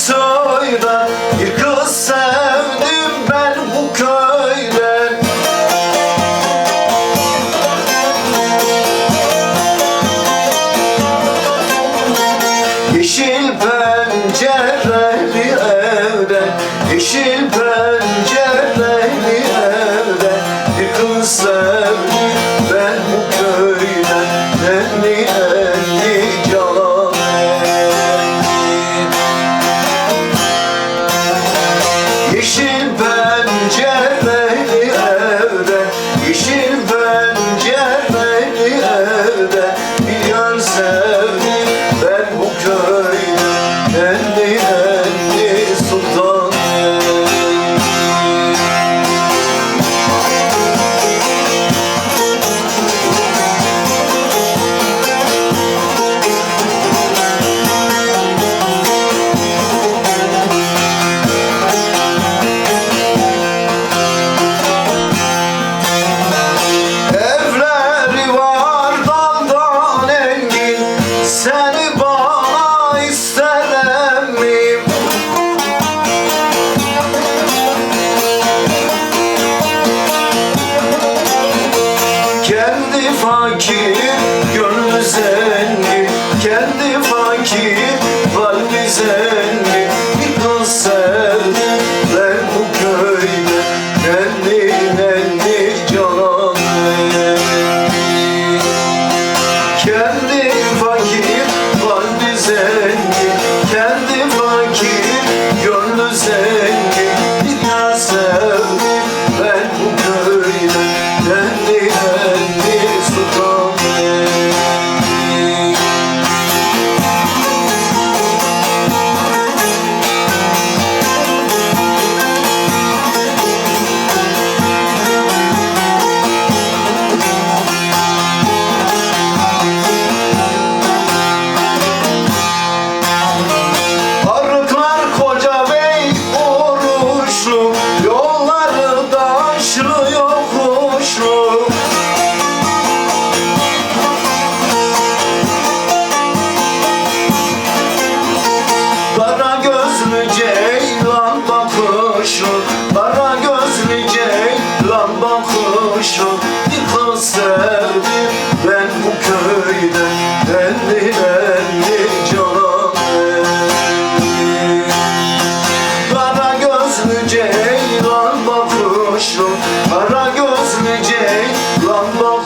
soydan Bir kız sevdim ben bu köyden Yeşil pencereli evden Yeşil pencereli Kendi fakir, gönlü zengin Kendi fakir, kalbi zengin Yo. 한번